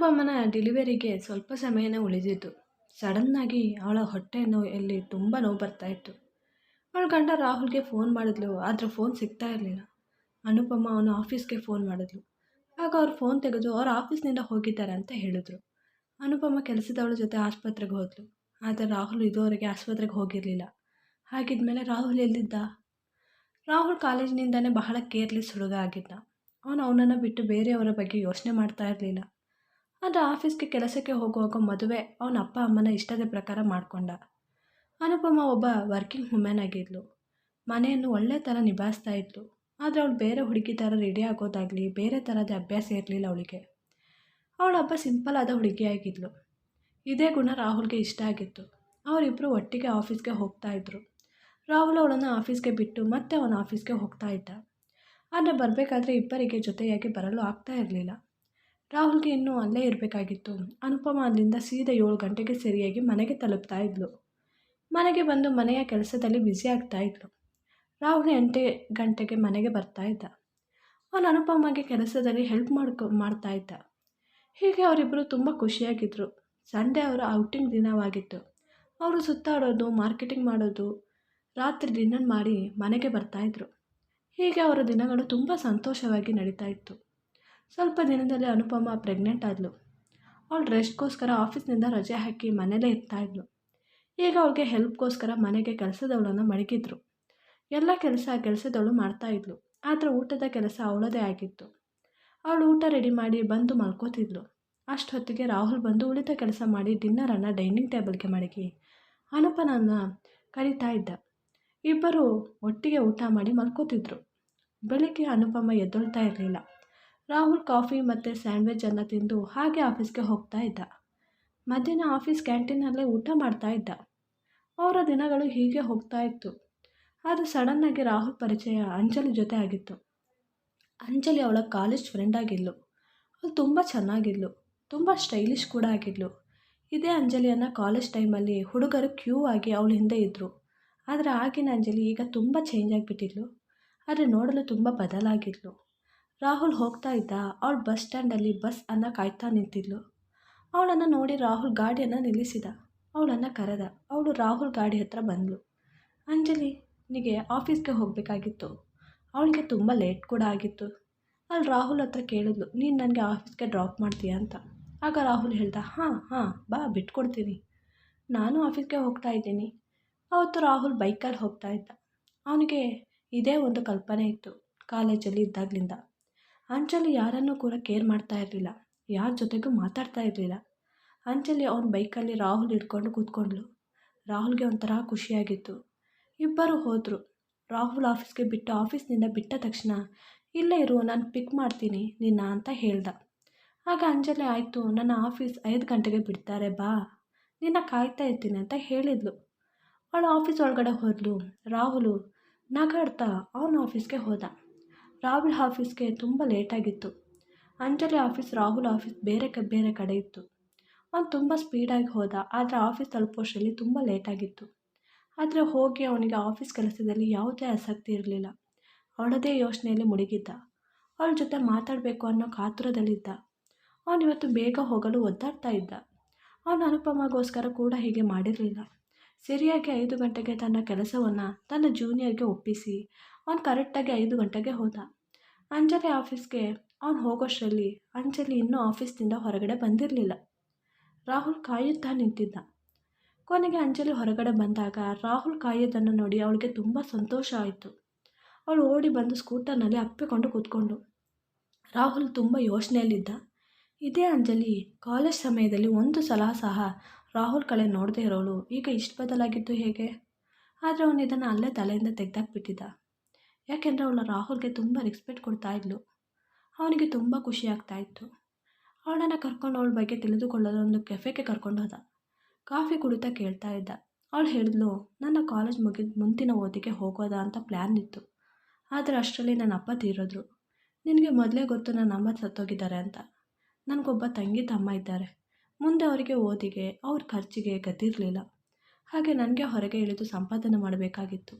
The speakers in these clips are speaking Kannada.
ಅನುಪಮನ ಡೆಲಿವರಿಗೆ ಸ್ವಲ್ಪ ಸಮಯನೇ ಉಳಿದಿತ್ತು ಸಡನ್ನಾಗಿ ಅವಳ ಹೊಟ್ಟೆ ನೋಯಲ್ಲಿ ತುಂಬ ನೋವು ಬರ್ತಾಯಿತ್ತು ಅವಳ ಗಂಡ ರಾಹುಲ್ಗೆ ಫೋನ್ ಮಾಡಿದ್ಲು, ಆದರೆ ಫೋನ್ ಸಿಗ್ತಾ ಇರಲಿಲ್ಲ. ಅನುಪಮ ಅವನು ಆಫೀಸ್ಗೆ ಫೋನ್ ಮಾಡಿದ್ಲು. ಆಗ ಅವ್ರು ಫೋನ್ ತೆಗೆದು ಅವ್ರ ಆಫೀಸ್ನಿಂದ ಹೋಗಿದ್ದಾರೆ ಅಂತ ಹೇಳಿದ್ರು. ಅನುಪಮ ಕೆಲಸದವಳ ಜೊತೆ ಆಸ್ಪತ್ರೆಗೆ ಹೋದ್ಲು. ಆದರೆ ರಾಹುಲ್ ಇದುವರೆಗೆ ಆಸ್ಪತ್ರೆಗೆ ಹೋಗಿರಲಿಲ್ಲ. ಹಾಗಿದ್ಮೇಲೆ ರಾಹುಲ್ ಎಲ್ಲಿದ್ದ? ರಾಹುಲ್ ಕಾಲೇಜಿನಿಂದನೇ ಬಹಳ ಕೇರ್ಲೆಸ್ ಹುಡುಗ ಆಗಿದ್ದ. ಅವನು ಅವನನ್ನು ಬಿಟ್ಟು ಬೇರೆಯವರ ಬಗ್ಗೆ ಯೋಚನೆ ಮಾಡ್ತಾ ಇರಲಿಲ್ಲ. ಆದರೆ ಆಫೀಸ್ಗೆ ಕೆಲಸಕ್ಕೆ ಹೋಗುವಾಗ ಮದುವೆ ಅವನ ಅಪ್ಪ ಅಮ್ಮನ ಇಷ್ಟದ ಪ್ರಕಾರ ಮಾಡಿಕೊಂಡ. ಅನುಪಮ ಒಬ್ಬ ವರ್ಕಿಂಗ್ ವುಮೆನ್ ಆಗಿದ್ಲು. ಮನೆಯನ್ನು ಒಳ್ಳೆ ಥರ ನಿಭಾಯಿಸ್ತಾ ಇದ್ಲು. ಆದರೆ ಅವಳು ಬೇರೆ ಹುಡುಗಿ ಥರ ರೆಡಿ ಆಗೋದಾಗಲಿ, ಬೇರೆ ಥರದ ಅಭ್ಯಾಸ ಇರಲಿಲ್ಲ ಅವಳಿಗೆ. ಅವಳ ಹಬ್ಬ ಸಿಂಪಲ್ ಆದ ಹುಡುಗಿಯಾಗಿದ್ಲು ಇದೇ ಗುಣ ರಾಹುಲ್ಗೆ ಇಷ್ಟ ಆಗಿತ್ತು. ಅವರಿಬ್ಬರು ಒಟ್ಟಿಗೆ ಆಫೀಸ್ಗೆ ಹೋಗ್ತಾ ಇದ್ರು. ರಾಹುಲ್ ಅವಳನ್ನು ಆಫೀಸ್ಗೆ ಬಿಟ್ಟು ಮತ್ತೆ ಅವನ ಆಫೀಸ್ಗೆ ಹೋಗ್ತಾ ಇದ್ದ. ಆದರೆ ಬರಬೇಕಾದ್ರೆ ಇಬ್ಬರಿಗೆ ಜೊತೆಯಾಗಿ ಬರಲು ಆಗ್ತಾ ಇರಲಿಲ್ಲ. ರಾಹುಲ್ಗೆ ಇನ್ನೂ ಅಲ್ಲೇ ಇರಬೇಕಾಗಿತ್ತು. ಅನುಪಮ ಅಲ್ಲಿಂದ ಸೀದಾ ಏಳು ಗಂಟೆಗೆ ಸರಿಯಾಗಿ ಮನೆಗೆ ತಲುಪ್ತಾ ಇದ್ಲು. ಮನೆಗೆ ಬಂದು ಮನೆಯ ಕೆಲಸದಲ್ಲಿ ಬ್ಯುಸಿ ಆಗ್ತಾ ಇದ್ಲು. ರಾಹುಲ್ ಎಂಟು ಗಂಟೆಗೆ ಮನೆಗೆ ಬರ್ತಾ ಇದ್ದ. ಅವನು ಅನುಪಮಗೆ ಕೆಲಸದಲ್ಲಿ ಹೆಲ್ಪ್ ಮಾಡ್ಕೊ, ಮಾಡ್ತಾ ಇದ್ದ. ಹೀಗೆ ಅವರಿಬ್ಬರು ತುಂಬ ಖುಷಿಯಾಗಿದ್ದರು ಸಂಡೇ ಅವರ ಔಟಿಂಗ್ ದಿನವಾಗಿತ್ತು. ಅವರು ಸುತ್ತಾಡೋದು ಮಾರ್ಕೆಟಿಂಗ್ ಮಾಡೋದು, ರಾತ್ರಿ ಡಿನ್ನರ್ ಮಾಡಿ ಮನೆಗೆ ಬರ್ತಾಯಿದ್ರು ಹೀಗೆ ಅವರ ದಿನಗಳು ತುಂಬ ಸಂತೋಷವಾಗಿ ನಡೀತಾ ಇತ್ತು. ಸ್ವಲ್ಪ ದಿನದಲ್ಲಿ ಅನುಪಮ ಪ್ರೆಗ್ನೆಂಟ್ ಆದಳು ಅವಳು ರೆಸ್ಟ್ಗೋಸ್ಕರ ಆಫೀಸ್ನಿಂದ ರಜೆ ಹಾಕಿ ಮನೇಲೇ ಇರ್ತಾಯಿದ್ಳು ಈಗ ಅವಳಿಗೆ ಹೆಲ್ಪ್ಗೋಸ್ಕರ ಮನೆಗೆ ಕೆಲಸದವಳನ್ನು ಮಡಗಿದ್ರು. ಎಲ್ಲ ಕೆಲಸ ಕೆಲಸದವಳು ಮಾಡ್ತಾಯಿದ್ಲು ಆದರೆ ಊಟದ ಕೆಲಸ ಅವಳದೇ ಆಗಿತ್ತು. ಅವಳು ಊಟ ರೆಡಿ ಮಾಡಿ ಬಂದು ಮಲ್ಕೋತಿದ್ಲು. ಅಷ್ಟೊತ್ತಿಗೆ ರಾಹುಲ್ ಬಂದು ಉಳಿದ ಕೆಲಸ ಮಾಡಿ ಡಿನ್ನರನ್ನು ಡೈನಿಂಗ್ ಟೇಬಲ್ಗೆ ಮಡಗಿ ಅನುಪನನ್ನು ಕರೀತಾ ಇದ್ದ. ಇಬ್ಬರು ಒಟ್ಟಿಗೆ ಊಟ ಮಾಡಿ ಮಲ್ಕೋತಿದ್ರು. ಬೆಳಿಗ್ಗೆ ಅನುಪಮ ಎದ್ದೊಳ್ತಾ ಇರಲಿಲ್ಲ. ರಾಹುಲ್ ಕಾಫಿ ಮತ್ತು ಸ್ಯಾಂಡ್ವಿಚನ್ನು ತಿಂದು ಹಾಗೆ ಆಫೀಸ್ಗೆ ಹೋಗ್ತಾ ಇದ್ದ. ಮಧ್ಯಾಹ್ನ ಆಫೀಸ್ ಕ್ಯಾಂಟೀನಲ್ಲೇ ಊಟ ಮಾಡ್ತಾ ಇದ್ದ. ಅವರ ದಿನಗಳು ಹೀಗೆ ಹೋಗ್ತಾ ಇತ್ತು. ಆದರೆ ಸಡನ್ನಾಗಿ ರಾಹುಲ್ ಪರಿಚಯ ಅಂಜಲಿ ಜೊತೆ ಆಗಿತ್ತು. ಅಂಜಲಿ ಅವಳ ಕಾಲೇಜ್ ಫ್ರೆಂಡ್ ಆಗಿದ್ಲು. ಅವಳು ತುಂಬ ಚೆನ್ನಾಗಿದ್ಲು. ತುಂಬ ಸ್ಟೈಲಿಶ್ ಕೂಡ ಆಗಿದ್ಲು. ಇದೇ ಅಂಜಲಿಯನ್ನು ಕಾಲೇಜ್ ಟೈಮಲ್ಲಿ ಹುಡುಗರು ಕ್ಯೂ ಆಗಿ ಅವಳ ಹಿಂದೆ ಇದ್ದರು ಆದರೆ ಆಗಿನ ಅಂಜಲಿ ಈಗ ತುಂಬ ಚೇಂಜ್ ಆಗಿಬಿಟ್ಟಿದ್ಲು. ಆದರೆ ನೋಡಲು ತುಂಬ ಬದಲಾಗಿದ್ಲು. ರಾಹುಲ್ ಹೋಗ್ತಾ ಇದ್ದ. ಅವಳು ಬಸ್ ಸ್ಟ್ಯಾಂಡಲ್ಲಿ ಬಸ್ ಅನ್ನ ಕಾಯ್ತಾ ನಿಂತಿದ್ಲು. ಅವಳನ್ನು ನೋಡಿ ರಾಹುಲ್ ಗಾಡಿಯನ್ನು ನಿಲ್ಲಿಸಿದ. ಅವಳನ್ನು ಕರೆದ. ಅವಳು ರಾಹುಲ್ ಗಾಡಿ ಹತ್ರ ಬಂದಳು ಅಂಜಲಿ, ನಿನಗೆ ಆಫೀಸ್ಗೆ ಹೋಗಬೇಕಾಗಿತ್ತು. ಅವಳಿಗೆ ತುಂಬ ಲೇಟ್ ಕೂಡ ಆಗಿತ್ತು. ಅಲ್ಲಿ ರಾಹುಲ್ ಹತ್ರ ಕೇಳಿದ್ಲು, ನೀನು ನನಗೆ ಆಫೀಸ್ಗೆ ಡ್ರಾಪ್ ಮಾಡ್ತೀಯ ಅಂತ. ಆಗ ರಾಹುಲ್ ಹೇಳ್ದ, ಹಾಂ ಹಾಂ, ಬಾ, ಬಿಟ್ಕೊಡ್ತೀನಿ. ನಾನು ಆಫೀಸ್ಗೆ ಹೋಗ್ತಾ ಇದ್ದೀನಿ. ಅವತ್ತು ರಾಹುಲ್ ಬೈಕಲ್ಲಿ ಹೋಗ್ತಾ ಇದ್ದ. ಅವನಿಗೆ ಇದೇ ಒಂದು ಕಲ್ಪನೆ ಇತ್ತು ಕಾಲೇಜಲ್ಲಿ ಇದ್ದಾಗಲಿಂದ. ಅಂಜಲಿ ಯಾರನ್ನೂ ಕೂಡ ಕೇರ್ ಮಾಡ್ತಾ ಇರಲಿಲ್ಲ. ಯಾರ ಜೊತೆಗೂ ಮಾತಾಡ್ತಾ ಇರಲಿಲ್ಲ. ಅಂಜಲಿ ಅವನ ಬೈಕಲ್ಲಿ ರಾಹುಲ್ ಹಿಡ್ಕೊಂಡು ಕೂತ್ಕೊಂಡ್ಳು ರಾಹುಲ್ಗೆ ಒಂಥರ ಖುಷಿಯಾಗಿತ್ತು. ಇಬ್ಬರು ಹೋದರು. ರಾಹುಲ್ ಆಫೀಸ್ಗೆ ಬಿಟ್ಟು ಆಫೀಸ್ನಿಂದ ಬಿಟ್ಟ ತಕ್ಷಣ, ಇಲ್ಲೇ ಇರು, ನಾನು ಪಿಕ್ ಮಾಡ್ತೀನಿ ನಿನ್ನ ಅಂತ ಹೇಳ್ದ. ಆಗ ಅಂಜಲಿ, ಆಯಿತು, ನನ್ನ ಆಫೀಸ್ ಐದು ಗಂಟೆಗೆ ಬಿಡ್ತಾರೆ, ಬಾ. ನಿನ್ನ ಕಾಯ್ತಾ ಇರ್ತೀನಿ ಅಂತ ಹೇಳಿದ್ಲು. ಅವಳು ಆಫೀಸ್ ಒಳಗಡೆ ಹೋದ್ಲು. ರಾಹುಲು ನಗಾಡ್ತಾ ಅವನ ಆಫೀಸ್ಗೆ ಹೋದ. ರಾಹುಲ್ ಆಫೀಸ್ಗೆ ತುಂಬ ಲೇಟಾಗಿತ್ತು ಅಂಜಲಿ ಆಫೀಸ್, ರಾಹುಲ್ ಆಫೀಸ್ ಬೇರೆ ಕ, ಬೇರೆ ಕಡೆ ಇತ್ತು. ಅವನು ತುಂಬ ಸ್ಪೀಡಾಗಿ ಹೋದ, ಆದರೆ ಆಫೀಸ್ ತಲುಪೋಷ್ಟರಲ್ಲಿ ತುಂಬ ಲೇಟಾಗಿತ್ತು ಆದರೆ ಹೋಗಿ ಅವನಿಗೆ ಆಫೀಸ್ ಕೆಲಸದಲ್ಲಿ ಯಾವುದೇ ಆಸಕ್ತಿ ಇರಲಿಲ್ಲ. ಅವಳದೇ ಯೋಚನೆಯಲ್ಲಿ ಮುಳುಗಿದ್ದ. ಅವಳ ಜೊತೆ ಮಾತಾಡಬೇಕು ಅನ್ನೋ ಕಾತುರದಲ್ಲಿದ್ದ. ಅವನಿವತ್ತು ಬೇಗ ಹೋಗಲು ಒದ್ದಾಡ್ತಾ ಇದ್ದ. ಅವನ ಅನುಪಮಗೋಸ್ಕರ ಕೂಡ ಹೀಗೆ ಮಾಡಿರಲಿಲ್ಲ. ಸರಿಯಾಗಿ ಐದು ಗಂಟೆಗೆ ತನ್ನ ಕೆಲಸವನ್ನು ತನ್ನ ಜೂನಿಯರ್ಗೆ ಒಪ್ಪಿಸಿ, ಅವನು ಕರೆಕ್ಟಾಗಿ ಐದು ಗಂಟೆಗೆ ಹೋದ. ಅಂಜಲಿ ಆಫೀಸ್ಗೆ ಅವನು ಹೋಗೋಷ್ಟರಲ್ಲಿ ಅಂಜಲಿ ಇನ್ನೂ ಆಫೀಸ್ನಿಂದ ಹೊರಗಡೆ ಬಂದಿರಲಿಲ್ಲ. ರಾಹುಲ್ ಕಾಯುತ್ತಾ ನಿಂತಿದ್ದ. ಕೊನೆಗೆ ಅಂಜಲಿ ಹೊರಗಡೆ ಬಂದಾಗ ರಾಹುಲ್ ಕಾಯೋದನ್ನು ನೋಡಿ ಅವಳಿಗೆ ತುಂಬ ಸಂತೋಷ ಆಯಿತು. ಅವಳು ಓಡಿ ಬಂದು ಸ್ಕೂಟರ್ನಲ್ಲಿ ಅಪ್ಪಿಕೊಂಡು ಕೂತ್ಕೊಂಡು, ರಾಹುಲ್ ತುಂಬ ಯೋಚನೆಯಲ್ಲಿದ್ದ. ಇದೇ ಅಂಜಲಿ, ಕಾಲೇಜ್ ಸಮಯದಲ್ಲಿ ಒಂದು ಸಲ ಸಹ ರಾಹುಲ್ ಕಳೆ ನೋಡದೇ ಇರೋಳು. ಈಗ ಇಷ್ಟು ಬದಲಾಗಿದ್ದು ಹೇಗೆ? ಆದರೆ ಅವನು ಇದನ್ನು ಅಲ್ಲೇ ತಲೆಯಿಂದ ತೆಗೆದಾಕ್ಬಿಟ್ಟಿದ್ದ. ಯಾಕೆಂದರೆ ಅವಳು ರಾಹುಲ್ಗೆ ತುಂಬ ರೆಸ್ಪೆಕ್ಟ್ ಕೊಡ್ತಾ ಇದ್ಲು. ಅವನಿಗೆ ತುಂಬ ಖುಷಿ ಆಗ್ತಾ ಇತ್ತು. ಅವಳನ್ನು ಕರ್ಕೊಂಡು ಅವಳ ಬಗ್ಗೆ ತಿಳಿದುಕೊಳ್ಳಲು ಒಂದು ಕೆಫೆಗೆ ಕರ್ಕೊಂಡು ಹೋದ. ಕಾಫಿ ಕುಡಿತಾ ಕೇಳ್ತಾ ಇದ್ದ. ಅವಳು ಹೇಳಿದ್ಲು, ನನ್ನ ಕಾಲೇಜ್ ಮುಗಿದ ಮುಂದಿನ ಓದಿಗೆ ಹೋಗೋದಾ ಅಂತ ಪ್ಲ್ಯಾನ್ ಇತ್ತು. ಆದರೆ ಅಷ್ಟರಲ್ಲಿ ನನ್ನ ಅಪ್ಪ ತೀರೋದ್ರು. ನಿನಗೆ ಮೊದಲೇ ಗೊತ್ತು ನನ್ನ ಅಮ್ಮ ಸತ್ತೋಗಿದ್ದಾರೆ ಅಂತ. ನನಗೊಬ್ಬ ತಂಗಿ ತಮ್ಮ ಇದ್ದಾರೆ. ಮುಂದೆ ಅವರಿಗೆ ಓದಿಗೆ, ಅವ್ರ ಖರ್ಚಿಗೆ ಗತಿರಲಿಲ್ಲ. ಹಾಗೆ ನನಗೆ ಹೊರಗೆ ಇಳಿದು ಸಂಪಾದನೆ ಮಾಡಬೇಕಾಗಿತ್ತು.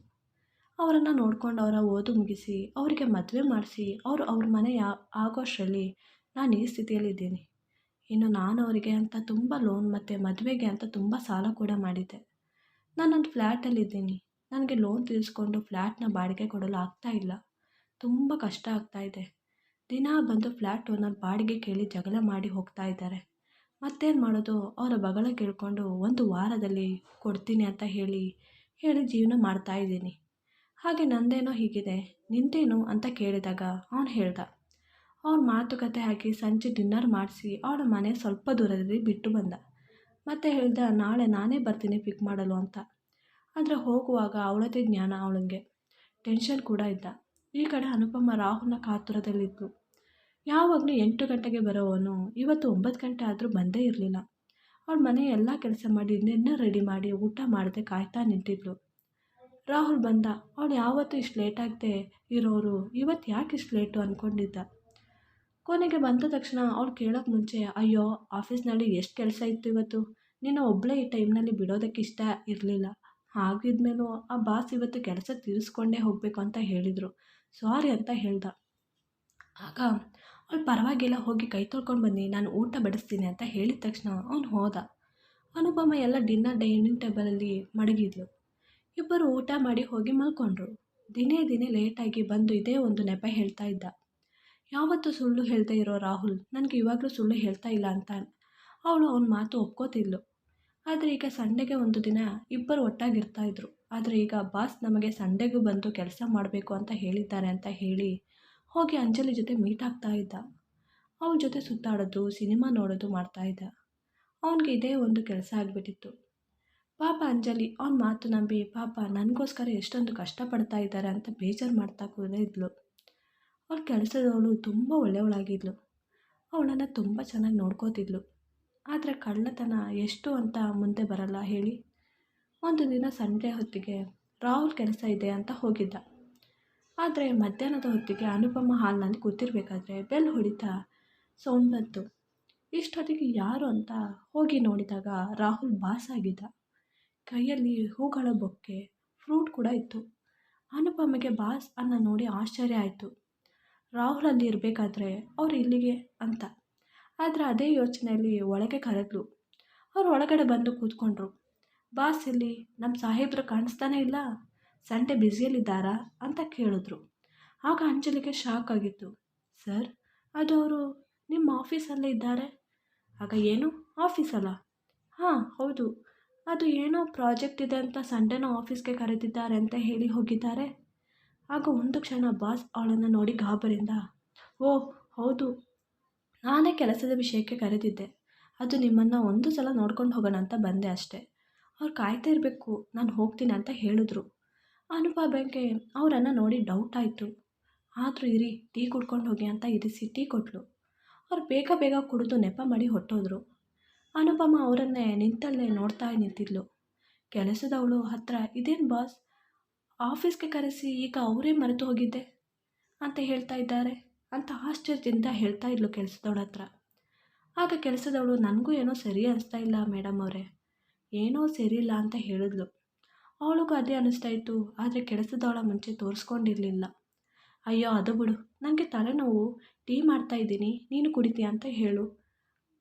ಅವರನ್ನು ನೋಡ್ಕೊಂಡು ಅವರ ಓದು ಮುಗಿಸಿ, ಅವರಿಗೆ ಮದುವೆ ಮಾಡಿಸಿ, ಅವರು ಅವ್ರ ಮನೆ ಯಾ ಆಗೋಷ್ಟರಲ್ಲಿ ನಾನು ಈ ಸ್ಥಿತಿಯಲ್ಲಿದ್ದೀನಿ ಇನ್ನು ನಾನು ಅವರಿಗೆ ಅಂತ ತುಂಬ ಲೋನ್ ಮತ್ತು ಮದುವೆಗೆ ಅಂತ ತುಂಬ ಸಾಲ ಕೂಡ ಮಾಡಿದ್ದೆ. ನಾನೊಂದು ಫ್ಲ್ಯಾಟಲ್ಲಿದ್ದೀನಿ ನನಗೆ ಲೋನ್ ತೀರಿಸ್ಕೊಂಡು ಫ್ಲ್ಯಾಟ್ನ ಬಾಡಿಗೆ ಕೊಡಲು ಆಗ್ತಾ ಇಲ್ಲ. ತುಂಬ ಕಷ್ಟ ಆಗ್ತಾ ಇದೆ. ದಿನ ಬಂದು ಫ್ಲ್ಯಾಟ್ ಓನರ್ ಬಾಡಿಗೆ ಕೇಳಿ ಜಗಳ ಮಾಡಿ ಹೋಗ್ತಾ ಇದ್ದಾರೆ. ಮತ್ತೇನು ಮಾಡೋದು? ಅವರ ಬಗಳ ಕೇಳಿಕೊಂಡು ಒಂದು ವಾರದಲ್ಲಿ ಕೊಡ್ತೀನಿ ಅಂತ ಹೇಳಿ ಹೇಳಿ ಜೀವನ ಮಾಡ್ತಾ ಇದ್ದೀನಿ. ಹಾಗೆ ನಂದೇನೋ ಹೀಗಿದೆ, ನಿಂತೇನು ಅಂತ ಕೇಳಿದಾಗ ಅವನು ಹೇಳ್ದ, ಅವ್ರ ಮಾತುಕತೆ ಹಾಕಿ ಸಂಜೆ ಡಿನ್ನರ್ ಮಾಡಿಸಿ, ಅವಳ ಮನೆ ಸ್ವಲ್ಪ ದೂರದಲ್ಲಿ ಬಿಟ್ಟು ಬಂದ. ಮತ್ತೆ ಹೇಳ್ದ, ನಾಳೆ ನಾನೇ ಬರ್ತೀನಿ ಪಿಕ್ ಮಾಡಲು ಅಂತ. ಆದರೆ ಹೋಗುವಾಗ ಅವಳದೇ ಜ್ಞಾನ ಅವಳಿಗೆ. ಟೆನ್ಷನ್ ಕೂಡ ಇದ್ದ ಈ ಕಡೆ ಅನುಪಮ ರಾಹುಲ್ನ ಕಾತುರದಲ್ಲಿದ್ಲು. ಯಾವಾಗಲೂ ಎಂಟು ಗಂಟೆಗೆ ಬರೋವನು, ಇವತ್ತು ಒಂಬತ್ತು ಗಂಟೆ ಆದರೂ ಬಂದೇ ಇರಲಿಲ್ಲ. ಅವಳ ಮನೆ ಎಲ್ಲ ಕೆಲಸ ಮಾಡಿ ನಿನ್ನೆ ರೆಡಿ ಮಾಡಿ ಊಟ ಮಾಡದೆ ಕಾಯ್ತಾ ನಿಂತಿದ್ಲು. ರಾಹುಲ್ ಬಂದ, ಅವಳು ಯಾವತ್ತು ಇಷ್ಟು ಲೇಟಾಗದೆ ಇರೋರು, ಇವತ್ತು ಯಾಕೆ ಇಷ್ಟು ಲೇಟು ಅಂದ್ಕೊಂಡಿದ್ದ ಕೊನೆಗೆ ಬಂದ ತಕ್ಷಣ ಅವಳು ಕೇಳೋಕ್ಕೆ ಮುಂಚೆ, ಅಯ್ಯೋ, ಆಫೀಸ್ನಲ್ಲಿ ಎಷ್ಟು ಕೆಲಸ ಇತ್ತು ಇವತ್ತು? ನೀನು ಒಬ್ಬಳೇ ಈ ಟೈಮ್ನಲ್ಲಿ ಬಿಡೋದಕ್ಕೆ ಇಷ್ಟ ಇರಲಿಲ್ಲ. ಹಾಗಿದ್ಮೇಲೂ ಆ ಬಾಸ್ ಇವತ್ತು ಕೆಲಸ ತೀರಿಸ್ಕೊಂಡೇ ಹೋಗಬೇಕು ಅಂತ ಹೇಳಿದರು. ಸಾರಿ ಅಂತ ಹೇಳ್ದ. ಆಗ ಅವಳು ಪರವಾಗಿಲ್ಲ, ಹೋಗಿ ಕೈ ತೊಳ್ಕೊಂಡು ಬನ್ನಿ, ನಾನು ಊಟ ಬಡಿಸ್ತೀನಿ ಅಂತ ಹೇಳಿದ ತಕ್ಷಣ ಅವನು ಹೋದ. ಅನುಪಮ ಎಲ್ಲ ಡಿನ್ನರ್, ಡೈನಿಂಗ್ ಟೇಬಲಲ್ಲಿ ಮಡಗಿದ್ಲು. ಇಬ್ಬರು ಊಟ ಮಾಡಿ ಹೋಗಿ ಮಲ್ಕೊಂಡ್ರು. ದಿನೇ ದಿನೇ ಲೇಟಾಗಿ ಬಂದು ಇದೇ ಒಂದು ನೆಪ ಹೇಳ್ತಾ ಇದ್ದ. ಯಾವತ್ತೂ ಸುಳ್ಳು ಹೇಳ್ತಾ ಇರೋ ರಾಹುಲ್, ನನಗೆ ಇವಾಗಲೂ ಸುಳ್ಳು ಹೇಳ್ತಾ ಇಲ್ಲ ಅಂತ ಅವಳು ಅವನ ಮಾತು ಒಪ್ಕೋತಿದ್ಲು. ಆದರೆ ಈಗ ಸಂಡೆಗೆ ಒಂದು ದಿನ ಇಬ್ಬರು ಒಟ್ಟಾಗಿರ್ತಾ ಇದ್ರು. ಆದರೆ ಈಗ ಬಾಸ್ ನಮಗೆ ಸಂಡೆಗೂ ಬಂದು ಕೆಲಸ ಮಾಡಬೇಕು ಅಂತ ಹೇಳಿದ್ದಾರೆ ಅಂತ ಹೇಳಿ ಹೋಗಿ ಅಂಜಲಿ ಜೊತೆ ಮೀಟ್ ಆಗ್ತಾ ಇದ್ದ. ಅವಳ ಜೊತೆ ಸುತ್ತಾಡೋದು, ಸಿನಿಮಾ ನೋಡೋದು ಮಾಡ್ತಾ ಇದ್ದ. ಅವನಿಗೆ ಇದೇ ಒಂದು ಕೆಲಸ ಆಗಿಬಿಟ್ಟಿತ್ತು. ಪಾಪ ಅಂಜಲಿ, ಅವನ ಮಾತು ನಂಬಿ ಪಾಪ ನನಗೋಸ್ಕರ ಎಷ್ಟೊಂದು ಕಷ್ಟಪಡ್ತಾ ಇದ್ದಾರೆ ಅಂತ ಬೇಜಾರು ಮಾಡ್ತಾ ಕೂಡ ಇದ್ಲು. ಅವ್ರ ಕೆಲಸದವಳು ತುಂಬ ಒಳ್ಳೆಯವಳಾಗಿದ್ಲು ಅವಳನ್ನು ತುಂಬ ಚೆನ್ನಾಗಿ ನೋಡ್ಕೋತಿದ್ಲು. ಆದರೆ ಕಳ್ಳತನ ಎಷ್ಟು ಅಂತ ಮುಂದೆ ಬರಲ್ಲ ಹೇಳಿ. ಒಂದು ದಿನ ಸಂಜೆ ಹೊತ್ತಿಗೆ ರಾಹುಲ್ ಕೆಲಸ ಇದೆ ಅಂತ ಹೋಗಿದ್ದ. ಆದರೆ ಮಧ್ಯಾಹ್ನದ ಹೊತ್ತಿಗೆ ಅನುಪಮ ಹಾಲ್ನಲ್ಲಿ ಕೂತಿರ್ಬೇಕಾದ್ರೆ ಬೆಲ್ ಹೊಡಿತಾ ಸೌಂಡ್ ಇಷ್ಟೊತ್ತಿಗೆ ಯಾರು ಅಂತ ಹೋಗಿ ನೋಡಿದಾಗ ರಾಹುಲ್ ಬಾಸ್ ಆಗಿದ್ದ. ಕೈಯಲ್ಲಿ ಹೂಗಳ ಬೊಕ್ಕೆ, ಫ್ರೂಟ್ ಕೂಡ ಇತ್ತು. ಅನುಪಮಗೆ ಬಾಸ್ ಅನ್ನ ನೋಡಿ ಆಶ್ಚರ್ಯ ಆಯಿತು. ರಾಹುಲ್ ಅಲ್ಲಿ ಇರಬೇಕಾದ್ರೆ ಅವ್ರು ಇಲ್ಲಿಗೆ ಅಂತ. ಆದರೆ ಅದೇ ಯೋಚನೆಯಲ್ಲಿ ಒಳಗೆ ಕರೆದ್ಲು. ಅವ್ರು ಒಳಗಡೆ ಬಂದು ಕೂತ್ಕೊಂಡ್ರು. ಬಾಸ್ ಇಲ್ಲಿ ನಮ್ಮ ಸಾಹೇಬ್ರು ಕಾಣಿಸ್ತಾನೆ ಇಲ್ಲ? ಸಂಡೆ ಬ್ಯುಸಿಯಲ್ಲಿದ್ದಾರಾ ಅಂತ ಕೇಳಿದ್ರು. ಆಗ ಅಂಜಲಿಗೆ ಶಾಕ್ ಆಗಿತ್ತು. ಸರ್, ಅದು ಅವರು ನಿಮ್ಮ ಆಫೀಸಲ್ಲೇ ಇದ್ದಾರೆ? ಆಗ ಏನು? ಆಫೀಸಲ್ಲ? ಹಾಂ, ಹೌದು. ಅದು ಏನೋ ಪ್ರಾಜೆಕ್ಟ್ ಇದೆ ಅಂತ ಸಂಡೇನೋ ಆಫೀಸ್ಗೆ ಕರೆದಿದ್ದಾರೆ ಅಂತ ಹೇಳಿ ಹೋಗಿದ್ದಾರೆ. ಆಗ ಒಂದು ಕ್ಷಣ ಬಾಸ್ ಅವಳನ್ನು ನೋಡಿ ಗಾಬರಿಂದ ಓ, ಹೌದು. ನಾನೇ ಕೆಲಸದ ವಿಷಯಕ್ಕೆ ಕರೆದಿದ್ದೆ. ಅದು ನಿಮ್ಮನ್ನು ಒಂದು ಸಲ ನೋಡ್ಕೊಂಡು ಹೋಗೋಣ ಅಂತ ಬಂದೆ ಅಷ್ಟೇ. ಅವ್ರು ಕಾಯ್ತಾ ಇರಬೇಕು, ನಾನು ಹೋಗ್ತೀನಿ ಅಂತ ಹೇಳಿದ್ರು. ಅನುಪಮೆಗೆ ಅವರನ್ನು ನೋಡಿ ಡೌಟ್ ಆಯಿತು. ಆದರೂ ಇರಿ, ಟೀ ಕುಡ್ಕೊಂಡು ಹೋಗಿ ಅಂತ ಇರಿಸಿ ಟೀ ಕೊಟ್ಟಳು ಅವ್ರು ಬೇಗ ಬೇಗ ಕುಡಿದು ನೆಪ ಮಾಡಿ ಹೊಟ್ಟೋದ್ರು. ಅನುಪಮ ಅವರನ್ನೇ ನಿಂತಲ್ಲೇ ನೋಡ್ತಾ ನಿಂತಿದ್ಲು. ಕೆಲಸದವಳು ಹತ್ರ, ಇದೇನು ಬಾಸ್ ಆಫೀಸ್ಗೆ ಕರೆಸಿ ಈಗ ಅವರೇ ಮರೆತು ಹೋಗಿದ್ದೆ ಅಂತ ಹೇಳ್ತಾ ಇದ್ದಾರೆ ಅಂತ ಆಶ್ಚರ್ಯದಿಂದ ಹೇಳ್ತಾ ಇದ್ಲು ಕೆಲಸದವಳ ಹತ್ರ. ಆಗ ಕೆಲಸದವಳು, ನನಗೂ ಏನೋ ಸರಿ ಅನಿಸ್ತಾ ಇಲ್ಲ ಮೇಡಮ್ ಅವರೇ. ಏನೋ ಸರಿಯಿಲ್ಲ ಅಂತ ಹೇಳಿದ್ಲು. ಅವಳಿಗೂ ಅದೇ ಅನ್ನಿಸ್ತಾ ಇತ್ತು, ಆದರೆ ಕೆಲಸದವಳ ಮುಂಚೆ ತೋರಿಸ್ಕೊಂಡಿರಲಿಲ್ಲ. ಅಯ್ಯೋ, ಅದು ಬಿಡು. ನನಗೆ ತಲೆನೋವು. ಟೀ ಮಾಡ್ತಾ ಇದ್ದೀನಿ. ನೀನು ಕುಡಿತೀಯ ಅಂತ ಹೇಳು.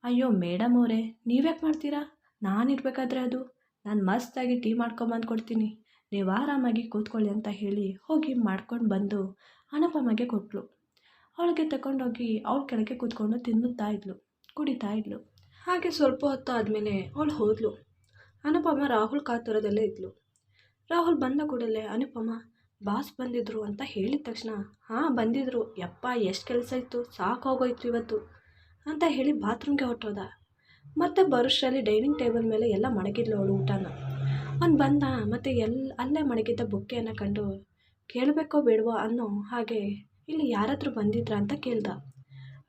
ಅಯ್ಯೋ ಮೇಡಮ್ ಅವರೇ, ನೀವ್ಯಾಕೆ ಮಾಡ್ತೀರಾ? ನಾನು ಇರಬೇಕಾದ್ರೆ ಅದು. ನಾನು ಮಸ್ತಾಗಿ ಟೀ ಮಾಡ್ಕೊಂಬಂದು ಕೊಡ್ತೀನಿ ನೀವು ಆರಾಮಾಗಿ ಕೂತ್ಕೊಳ್ಳಿ ಅಂತ ಹೇಳಿ ಹೋಗಿ ಮಾಡ್ಕೊಂಡು ಬಂದು ಅನಪಮ್ಮಗೆ ಕೊಟ್ಟಳು ಅವಳಿಗೆ ತಗೊಂಡೋಗಿ ಅವಳ ಕೆಳಗೆ ಕೂತ್ಕೊಂಡು ತಿನ್ನುತ್ತಾ ಇದ್ಲು, ಕುಡಿತಾ ಇದ್ಲು. ಹಾಗೆ ಸ್ವಲ್ಪ ಹೊತ್ತು ಆದಮೇಲೆ ಅವಳು ಹೋದ್ಲು. ಅನಪಮ್ಮ ರಾಹುಲ್ ಕಾತುರದಲ್ಲೇ ಇದ್ಲು. ರಾಹುಲ್ ಬಂದ ಕೂಡಲೇ, ಅನುಪಮ, ಬಾಸ್ ಬಂದಿದ್ರು ಅಂತ ಹೇಳಿದ ತಕ್ಷಣ, ಹಾಂ, ಬಂದಿದ್ರು. ಯಪ್ಪ, ಎಷ್ಟು ಕೆಲಸ ಇತ್ತು? ಸಾಕಾಗೋಯ್ತು ಇವತ್ತು ಅಂತ ಹೇಳಿ ಬಾತ್ರೂಮ್ಗೆ ಹೊಟ್ಟೋದ ಮತ್ತೆ ಬರುಷರಲ್ಲಿ ಡೈನಿಂಗ್ ಟೇಬಲ್ ಮೇಲೆ ಎಲ್ಲ ಮಡಗಿದ್ಲು ಅವಳು ಊಟನ. ಅವ್ನು ಬಂದ, ಮತ್ತು ಎಲ್, ಅಲ್ಲೇ ಮಡಗಿದ್ದ ಬುಕ್ಕೆಯನ್ನು ಕಂಡು, ಕೇಳಬೇಕೋ ಬೇಡವೋ ಅನ್ನೋ ಹಾಗೆ ಇಲ್ಲಿ ಯಾರಾದರೂ ಬಂದಿದ್ರ ಅಂತ ಕೇಳ್ದ.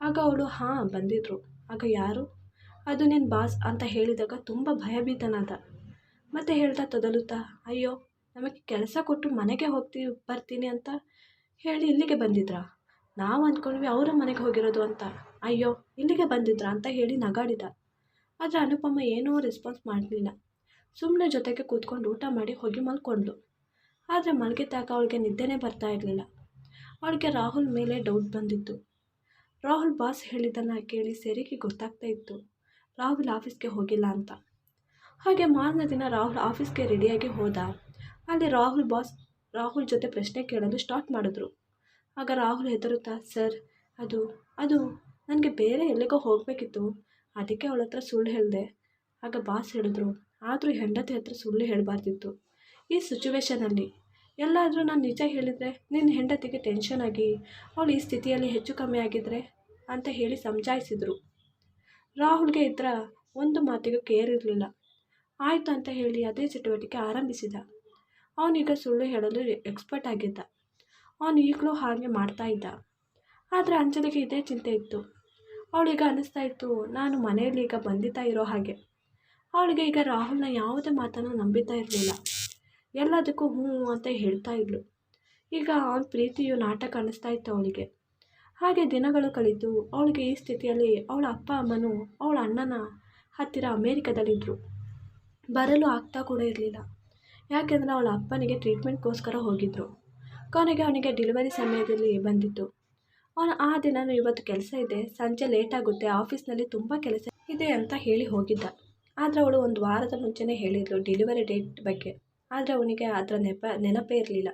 ಆಗ ಅವಳು, ಹಾಂ, ಬಂದಿದ್ರು. ಆಗ ಯಾರು? ಅದು ನಿನ್ನ ಬಾಸ್ ಅಂತ ಹೇಳಿದಾಗ ತುಂಬ ಭಯಭೀತನಾದ. ಮತ್ತೆ ಹೇಳ್ತಾ ತೊದಲುತ್ತಾ, ಅಯ್ಯೋ ನಮಗೆ ಕೆಲಸ ಕೊಟ್ಟು ಮನೆಗೆ ಹೋಗ್ತೀವಿ ಬರ್ತೀನಿ ಅಂತ ಹೇಳಿ ಇಲ್ಲಿಗೆ ಬಂದಿದ್ರಾ. ನಾವು ಅಂದ್ಕೊಂಡ್ವಿ ಅವರ ಮನೆಗೆ ಹೋಗಿರೋದು ಅಂತ. ಅಯ್ಯೋ, ಇಲ್ಲಿಗೆ ಬಂದಿದ್ರಾ ಅಂತ ಹೇಳಿ ನಗಾಡಿದ. ಆದರೆ ಅನುಪಮ ಏನೂ ರೆಸ್ಪಾನ್ಸ್ ಮಾಡಲಿಲ್ಲ. ಸುಮ್ಮನೆ ಜೊತೆಗೆ ಕೂತ್ಕೊಂಡು ಊಟ ಮಾಡಿ ಹೋಗಿ ಮಲ್ಕೊಂಡ್ಳು. ಆದರೆ ಮಲಗಿದ್ದಾಗ ಅವಳಿಗೆ ನಿದ್ದೆನೇ ಬರ್ತಾ ಇರಲಿಲ್ಲ. ಅವಳಿಗೆ ರಾಹುಲ್ ಮೇಲೆ ಡೌಟ್ ಬಂದಿತ್ತು. ರಾಹುಲ್ ಬಾಸ್ ಹೇಳಿದ್ದನ್ನು ಕೇಳಿ ಸೆರಿಗೆ ಗೊತ್ತಾಗ್ತಾ ಇತ್ತು. ರಾಹುಲ್ ಆಫೀಸ್ಗೆ ಹೋಗಿಲ್ಲ ಅಂತ. ಹಾಗೆ ಮಾರನೇ ದಿನ ರಾಹುಲ್ ಆಫೀಸ್ಗೆ ರೆಡಿಯಾಗಿ ಹೋದ. ಅಲ್ಲಿ ರಾಹುಲ್ ಬಾಸ್, ರಾಹುಲ್ ಜೊತೆ ಪ್ರಶ್ನೆ ಕೇಳಲು ಸ್ಟಾರ್ಟ್ ಮಾಡಿದ್ರು. ಆಗ ರಾಹುಲ್ ಹೆದರುತ್ತಾ, ಸರ್, ಅದು ಅದು ನನಗೆ ಬೇರೆ ಎಲ್ಲಿಗೋ ಹೋಗಬೇಕಿತ್ತು. ಅದಕ್ಕೆ ಅವಳ ಹತ್ರ ಸುಳ್ಳು ಹೇಳಿದೆ. ಆಗ ಬಾಸ್ ಹೇಳಿದ್ರು, ಆದರೂ ಹೆಂಡತಿ ಹತ್ರ ಸುಳ್ಳು ಹೇಳಬಾರ್ದಿತ್ತು. ಈ ಸಿಚುವೇಶನಲ್ಲಿ ಎಲ್ಲಾದರೂ ನಾನು ನಿಜ ಹೇಳಿದರೆ ನಿನ್ನ ಹೆಂಡತಿಗೆ ಟೆನ್ಷನ್ ಆಗಿ, ಅವಳು ಈ ಸ್ಥಿತಿಯಲ್ಲಿ ಹೆಚ್ಚು ಕಮ್ಮಿ ಆಗಿದ್ರೆ? ಅಂತ ಹೇಳಿ ಸಮಜಾಯಿಸಿದರು ರಾಹುಲ್ಗೆ ಇದರ ಒಂದು ಮಾತಿಗೂ ಕೇರ್ ಇರಲಿಲ್ಲ. ಆಯಿತು ಅಂತ ಹೇಳಿ ಅದೇ ಚಟುವಟಿಕೆ ಆರಂಭಿಸಿದ. ಅವನೀಗ ಸುಳ್ಳು ಹೇಳಲು ಎಕ್ಸ್ಪರ್ಟ್ ಆಗಿದ್ದ. ಅವನು ಈಗಲೂ ಹಾಗೆ ಮಾಡ್ತಾ ಇದ್ದ. ಆದರೆ ಅಂಜಲಿಗೆ ಇದೇ ಚಿಂತೆ ಇತ್ತು. ಅವಳಿಗೆ ಅನ್ನಿಸ್ತಾ ಇತ್ತು, ನಾನು ಮನೆಯಲ್ಲಿ ಈಗ ಬಂದಿತಾ ಇರೋ ಹಾಗೆ. ಅವಳಿಗೆ ಈಗ ರಾಹುಲ್ನ ಯಾವುದೇ ಮಾತನ್ನು ನಂಬಿತಾ ಇರಲಿಲ್ಲ. ಎಲ್ಲದಕ್ಕೂ ಹ್ಞೂ ಅಂತ ಹೇಳ್ತಾ ಇದ್ಳು ಈಗ ಅವನ ಪ್ರೀತಿಯು ನಾಟಕ ಅನ್ನಿಸ್ತಾ ಇತ್ತು ಅವಳಿಗೆ. ಹಾಗೆ ದಿನಗಳು ಕಳೀತು. ಅವಳಿಗೆ ಈ ಸ್ಥಿತಿಯಲ್ಲಿ ಅವಳ ಅಪ್ಪ, ಅಮ್ಮನು ಅವಳ ಅಣ್ಣನ ಹತ್ತಿರ ಅಮೇರಿಕದಲ್ಲಿದ್ದರು ಬರಲು ಆಗ್ತಾ ಕೂಡ ಇರಲಿಲ್ಲ. ಯಾಕೆಂದರೆ ಅವಳ ಅಪ್ಪನಿಗೆ ಟ್ರೀಟ್ಮೆಂಟ್ಗೋಸ್ಕರ ಹೋಗಿದ್ದರು ಕೊನೆಗೆ ಅವನಿಗೆ ಡೆಲಿವರಿ ಸಮಯದಲ್ಲಿ ಬಂದಿತ್ತು. ಅವನು, ಆ ದಿನ ಇವತ್ತು ಕೆಲಸ ಇದೆ. ಸಂಜೆ ಲೇಟಾಗುತ್ತೆ. ಆಫೀಸ್ನಲ್ಲಿ ತುಂಬ ಕೆಲಸ ಇದೆ ಅಂತ ಹೇಳಿ ಹೋಗಿದ್ದ. ಆದರೆ ಅವಳು ಒಂದು ವಾರದ ಮುಂಚೆನೇ ಹೇಳಿದ್ಳು ಡೆಲಿವರಿ ಡೇಟ್ ಬಗ್ಗೆ. ಆದರೆ ಅವನಿಗೆ ಅದರ ನೆಪ, ನೆನಪೇ ಇರಲಿಲ್ಲ.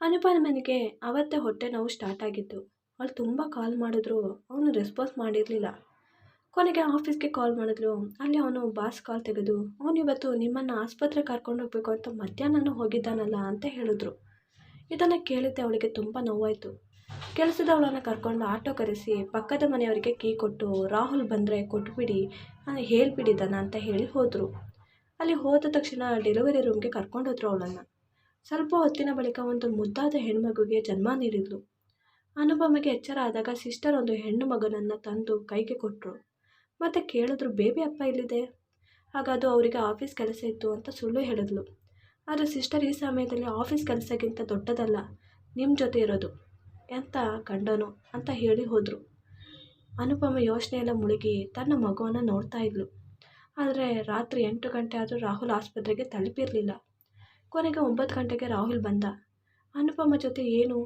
ಅನುಪಮನಿಗೆ ಅವತ್ತೇ ಹೊಟ್ಟೆ ನೋವು ಸ್ಟಾರ್ಟ್ ಆಗಿತ್ತು. ಅವಳು ತುಂಬ ಕಾಲ್ ಮಾಡಿದ್ರು. ಅವನು ರೆಸ್ಪಾನ್ಸ್ ಮಾಡಿರಲಿಲ್ಲ. ಕೊನೆಗೆ ಆಫೀಸ್ಗೆ ಕಾಲ್ ಮಾಡಿದ್ರು. ಅಲ್ಲಿ ಅವನು ಬಾಸ್ ಕಾಲ್ ತೆಗೆದು, ಅವನು ಇವತ್ತು ನಿಮ್ಮನ್ನು ಆಸ್ಪತ್ರೆ ಕರ್ಕೊಂಡು ಹೋಗಬೇಕು ಅಂತ ಮಧ್ಯಾಹ್ನ ಹೋಗಿದ್ದಾನಲ್ಲ ಅಂತ ಹೇಳಿದ್ರು. ಇದನ್ನು ಕೇಳಿದ್ದೆ ಅವಳಿಗೆ ತುಂಬ ನೋವಾಯಿತು. ಕೆಲಸದವಳನ್ನು ಕರ್ಕೊಂಡು ಆಟೋ ಕರೆಸಿ ಪಕ್ಕದ ಮನೆಯವರಿಗೆ ಕೀ ಕೊಟ್ಟು, ರಾಹುಲ್ ಬಂದರೆ ಕೊಟ್ಬಿಡಿ ಹೇಳ್ಬಿಡಿದ್ದಾನ ಅಂತ ಹೇಳಿ ಹೋದರು. ಅಲ್ಲಿ ಹೋದ ತಕ್ಷಣ ಡೆಲಿವರಿ ರೂಮ್ಗೆ ಕರ್ಕೊಂಡೋದ್ರು ಅವಳನ್ನು. ಸ್ವಲ್ಪ ಹೊತ್ತಿನ ಬಳಿಕ ಒಂದು ಮುದ್ದಾದ ಹೆಣ್ಮಗುಗೆ ಜನ್ಮ ನೀಡಿದ್ಲು. ಅನುಪಮಗೆ ಎಚ್ಚರ ಆದಾಗ ಸಿಸ್ಟರ್ ಒಂದು ಹೆಣ್ಣು ಮಗನನ್ನು ತಂದು ಕೈಗೆ ಕೊಟ್ಟರು ಮತ್ತು ಕೇಳಿದ್ರು, ಬೇಬಿ ಅಪ್ಪ ಇಲ್ಲಿದೆ ಆಗ ಅದು ಅವರಿಗೆ ಆಫೀಸ್ ಕೆಲಸ ಇತ್ತು ಅಂತ ಸುಳ್ಳು ಹೇಳಿದ್ಲು. ಆದರೆ ಸಿಸ್ಟರ್ ಈ ಸಮಯದಲ್ಲಿ ಆಫೀಸ್ ಕೆಲಸಕ್ಕಿಂತ ದೊಡ್ಡದಲ್ಲ ನಿಮ್ಮ ಜೊತೆ ಇರೋದು ಎಂತ ಕಂಡನು ಅಂತ ಹೇಳಿ ಹೋದರು. ಅನುಪಮ ಯೋಚನೆಯೆಲ್ಲ ಮುಳುಗಿ ತನ್ನ ಮಗುವನ್ನು ನೋಡ್ತಾ ಇದ್ಲು. ಆದರೆ ರಾತ್ರಿ ಎಂಟು ಗಂಟೆ ಆದರೂ ರಾಹುಲ್ ಆಸ್ಪತ್ರೆಗೆ ತಲುಪಿರಲಿಲ್ಲ. ಕೊನೆಗೆ ಒಂಬತ್ತು ಗಂಟೆಗೆ ರಾಹುಲ್ ಬಂದ. ಅನುಪಮ ಜೊತೆ ಏನು?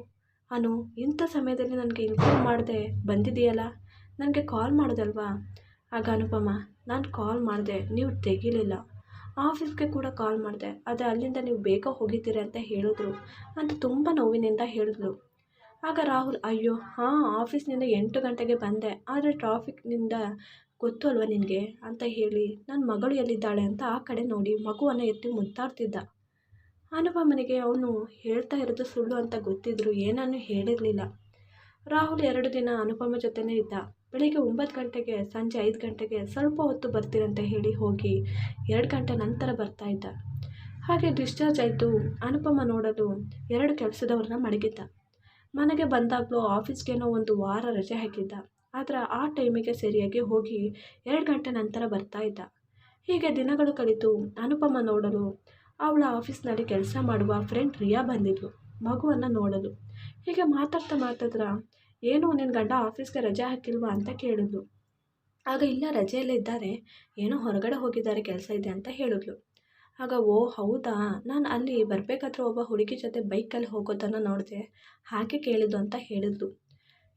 ಅನು, ಇಂಥ ಸಮಯದಲ್ಲಿ ನನಗೆ ಇನ್ಫಾರ್ಮ್ ಮಾಡದೆ ಬಂದಿದೆಯಲ್ಲ ನನಗೆ ಕಾಲ್ ಮಾಡೋದಲ್ವಾ? ಆಗ ಅನುಪಮ, ನಾನು ಕಾಲ್ ಮಾಡಿದೆ, ನೀವು ತೆಗಿಲಿಲ್ಲ. ಆಫೀಸ್ಗೆ ಕೂಡ ಕಾಲ್ ಮಾಡಿದೆ, ಆದರೆ ಅಲ್ಲಿಂದ ನೀವು ಬೇಗ ಹೋಗಿದ್ದೀರಿ ಅಂತ ಹೇಳಿದ್ರು ಅಂತ ತುಂಬ ನೋವಿನಿಂದ ಹೇಳಿದ್ಲು. ಆಗ ರಾಹುಲ್, ಅಯ್ಯೋ, ಹಾಂ, ಆಫೀಸ್ನಿಂದ ಎಂಟು ಗಂಟೆಗೆ ಬಂದೆ, ಆದರೆ ಟ್ರಾಫಿಕ್ನಿಂದ ಗೊತ್ತು ಅಲ್ವಾ ನಿನಗೆ? ಅಂತ ಹೇಳಿ ನನ್ನ ಮಗಳು ಎಲ್ಲಿದ್ದಾಳೆ ಅಂತ ಆ ಕಡೆ ನೋಡಿ, ಮಗುವನ್ನು ಎತ್ತಿ ಮುದ್ದಾಡ್ತಿದ್ದ. ಅನುಪಮನಿಗೆ ಅವನು ಹೇಳ್ತಾ ಇರೋದು ಸುಳ್ಳು ಅಂತ ಗೊತ್ತಿದ್ರು ಏನನ್ನು ಹೇಳಿರಲಿಲ್ಲ. ರಾಹುಲ್ ಎರಡು ದಿನ ಅನುಪಮ ಜೊತೆನೇ ಇದ್ದ. ಬೆಳಿಗ್ಗೆ ಒಂಬತ್ತು ಗಂಟೆಗೆ, ಸಂಜೆ ಐದು ಗಂಟೆಗೆ ಸ್ವಲ್ಪ ಹೊತ್ತು ಬರ್ತೀರಂತ ಹೇಳಿ ಹೋಗಿ. ಎರಡು ಗಂಟೆ ನಂತರ ಬರ್ತಾ ಇದ್ದ. ಹಾಗೆ ಡಿಸ್ಚಾರ್ಜ್ ಆಯಿತು. ಅನುಪಮ ನೋಡಲು ಎರಡು ಕೆಲಸದವ್ರನ್ನ ಮಡಗಿದ್ದ. ಮನೆಗೆ ಬಂದಾಗಲೂ ಆಫೀಸ್ಗೇನೋ ಒಂದು ವಾರ ರಜೆ ಹಾಕಿದ್ದ. ಆದರೆ ಆ ಟೈಮಿಗೆ ಸರಿಯಾಗಿ ಹೋಗಿ ಎರಡು ಗಂಟೆ ನಂತರ ಬರ್ತಾ ಇದ್ದ. ಹೀಗೆ ದಿನಗಳು ಕಳಿತು. ಅನುಪಮ ನೋಡಲು ಅವಳ ಆಫೀಸ್ನಲ್ಲಿ ಕೆಲಸ ಮಾಡುವ ಫ್ರೆಂಡ್ ರಿಯಾ ಬಂದಿದ್ಲು. ಮಗುವನ್ನು ನೋಡಲು. ಹೀಗೆ ಮಾತಾಡ್ತಾ ಮಾತಾಡ್ರ ಏನು ನಿನ್ನ ಗಂಡ ಆಫೀಸ್ಗೆ ರಜೆ ಹಾಕಿಲ್ವಾ ಅಂತ ಕೇಳಿದ್ಲು. ಆಗ ಇಲ್ಲ, ರಜೆಯಲ್ಲೇ ಇದ್ದಾರೆ. ಏನೋ ಹೊರಗಡೆ ಹೋಗಿದ್ದಾರೆ, ಕೆಲಸ ಇದೆ ಅಂತ ಹೇಳಿದ್ಲು. ಆಗ ಓ, ಹೌದಾ? ನಾನು ಅಲ್ಲಿ ಬರಬೇಕಾದ್ರೆ ಒಬ್ಬ ಹುಡುಗಿ ಜೊತೆ ಬೈಕಲ್ಲಿ ಹೋಗೋದನ್ನು ನೋಡಿದೆ. ಹಾಗೆ ಕೇಳಿದ್ದು ಅಂತ ಹೇಳಿದ್ಲು.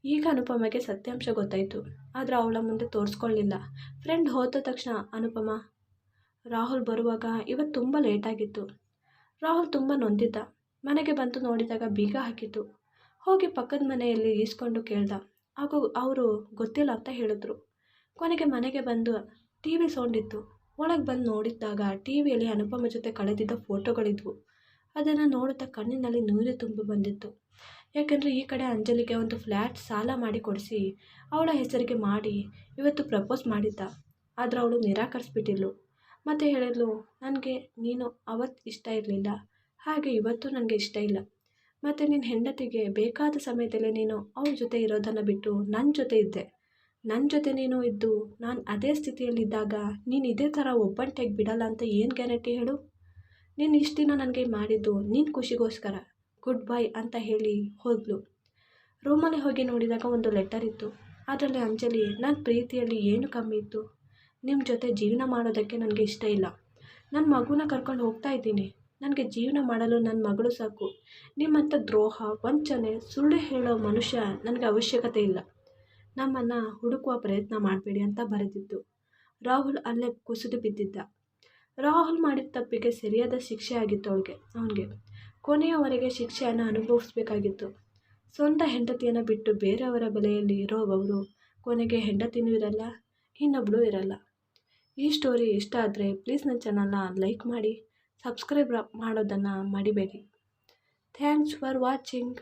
ಈಗ ಅನುಪಮಗೆ ಸತ್ಯಾಂಶ ಗೊತ್ತಾಯಿತು. ಆದರೆ ಅವಳ ಮುಂದೆ ತೋರಿಸ್ಕೊಳ್ಳಿಲ್ಲ ಫ್ರೆಂಡ್ ಹೋದ ತಕ್ಷಣ, ಅನುಪಮ, ರಾಹುಲ್ ಬರುವಾಗ ಇವತ್ತು ತುಂಬ ಲೇಟಾಗಿತ್ತು ರಾಹುಲ್ ತುಂಬ ನೊಂದಿದ್ದ. ಮನೆಗೆ ಬಂದು ನೋಡಿದಾಗ ಬೀಗ ಹಾಕಿತ್ತು. ಹೋಗಿ ಪಕ್ಕದ ಮನೆಯಲ್ಲಿ ಈಸ್ಕೊಂಡು ಕೇಳ್ದ. ಹಾಗೂ ಅವರು ಗೊತ್ತಿಲ್ಲ ಅಂತ ಹೇಳಿದ್ರು. ಕೊನೆಗೆ ಮನೆಗೆ ಬಂದು ಟಿ ವಿ ಸೌಂಡಿತ್ತು. ಒಳಗೆ ಬಂದು ನೋಡಿದ್ದಾಗ ಟಿ ವಿಯಲ್ಲಿ ಅನುಪಮ ಜೊತೆ ಕಳೆದಿದ್ದ ಫೋಟೋಗಳಿದ್ವು. ಅದನ್ನು ನೋಡುತ್ತಾ ಕಣ್ಣಿನಲ್ಲಿ ನೀರು ತುಂಬಿ ಬಂದಿತ್ತು. ಯಾಕೆಂದರೆ ಈ ಕಡೆ ಅಂಜಲಿಗೆ ಒಂದು ಫ್ಲ್ಯಾಟ್ ಸಾಲ ಮಾಡಿ ಕೊಡಿಸಿ ಅವಳ ಹೆಸರಿಗೆ ಮಾಡಿ ಇವತ್ತು ಪ್ರಪೋಸ್ ಮಾಡಿದ್ದ. ಆದರೆ ಅವಳು ನಿರಾಕರಿಸ್ಬಿಟ್ಟಿದ್ಲು. ಮತ್ತು ಹೇಳಿದ್ಲು, ನನಗೆ ನೀನು ಅವತ್ತು ಇಷ್ಟ ಇರಲಿಲ್ಲ. ಹಾಗೆ ಇವತ್ತು ನನಗೆ ಇಷ್ಟ ಇಲ್ಲ. ಮತ್ತು ನಿನ್ನ ಹೆಂಡತಿಗೆ ಬೇಕಾದ ಸಮಯದಲ್ಲಿ ನೀನು ಅವ್ರ ಜೊತೆ ಇರೋದನ್ನು ಬಿಟ್ಟು ನನ್ನ ಜೊತೆ ಇದ್ದೆ. ನನ್ನ ಜೊತೆ ನೀನು ಇದ್ದು ನಾನು ಅದೇ ಸ್ಥಿತಿಯಲ್ಲಿದ್ದಾಗ ನೀನು ಇದೇ ಥರ ಒಬ್ಬಂಟೆಗೆ ಬಿಡಲ್ಲ ಅಂತ ಏನು ಗ್ಯಾರಂಟಿ ಹೇಳು? ನೀನು ಇಷ್ಟು ದಿನ ನನಗೆ ಮಾಡಿದ್ದು ನಿನ್ನ ಖುಷಿಗೋಸ್ಕರ ಗುಡ್ ಬೈ ಅಂತ ಹೇಳಿ ಹೋದ್ಲು. ರೂಮಲ್ಲಿ ಹೋಗಿ ನೋಡಿದಾಗ ಒಂದು ಲೆಟರ್ ಇತ್ತು. ಅದರಲ್ಲಿ ಅಂಜಲಿ ನನ್ನ ಪ್ರೀತಿಯಲ್ಲಿ ಏನು ಕಮ್ಮಿ ಇತ್ತು? ನಿಮ್ಮ ಜೊತೆ ಜೀವನ ಮಾಡೋದಕ್ಕೆ ನನಗೆ ಇಷ್ಟ ಇಲ್ಲ. ನನ್ನ ಮಗುನ ಕರ್ಕೊಂಡು ಹೋಗ್ತಾ ಇದ್ದೀನಿ. ನನಗೆ ಜೀವನ ಮಾಡಲು ನನ್ನ ಮಗಳು ಸಾಕು. ನಿಮ್ಮಂಥ ದ್ರೋಹ, ವಂಚನೆ, ಸುಳ್ಳು ಹೇಳೋ ಮನುಷ್ಯ ನನಗೆ ಅವಶ್ಯಕತೆ ಇಲ್ಲ. ನಮ್ಮನ್ನು ಹುಡುಕುವ ಪ್ರಯತ್ನ ಮಾಡಬೇಡಿ ಅಂತ ಬರೆದಿತ್ತು ರಾಹುಲ್ ಅಲ್ಲೇ ಕುಸಿದು ಬಿದ್ದಿದ್ದ. ರಾಹುಲ್ ಮಾಡಿದ ತಪ್ಪಿಗೆ ಸರಿಯಾದ ಶಿಕ್ಷೆ ಆಗಿತ್ತು ಅವಳಿಗೆ, ಅವನಿಗೆ. ಕೊನೆಯವರೆಗೆ ಶಿಕ್ಷೆಯನ್ನು ಅನುಭವಿಸಬೇಕಾಗಿತ್ತು. ಸ್ವಂತ ಹೆಂಡತಿಯನ್ನು ಬಿಟ್ಟು ಬೇರೆಯವರ ಬೆಲೆಯಲ್ಲಿ ಇರೋವರು ಕೊನೆಗೆ ಹೆಂಡತಿನೂ ಇರಲ್ಲ ಇನ್ನೊಬ್ಬಳು ಇರಲ್ಲ. ಈ ಸ್ಟೋರಿ ಇಷ್ಟ ಆದರೆ ಪ್ಲೀಸ್ ನನ್ನ ಚಾನಲ್ನ ಲೈಕ್ ಮಾಡಿ. ಸಬ್ಸ್ಕ್ರೈಬ್ ಮಾಡೋದನ್ನು ಮರಿಬೇಡಿ ಥ್ಯಾಂಕ್ಸ್ ಫಾರ್ ವಾಚಿಂಗ್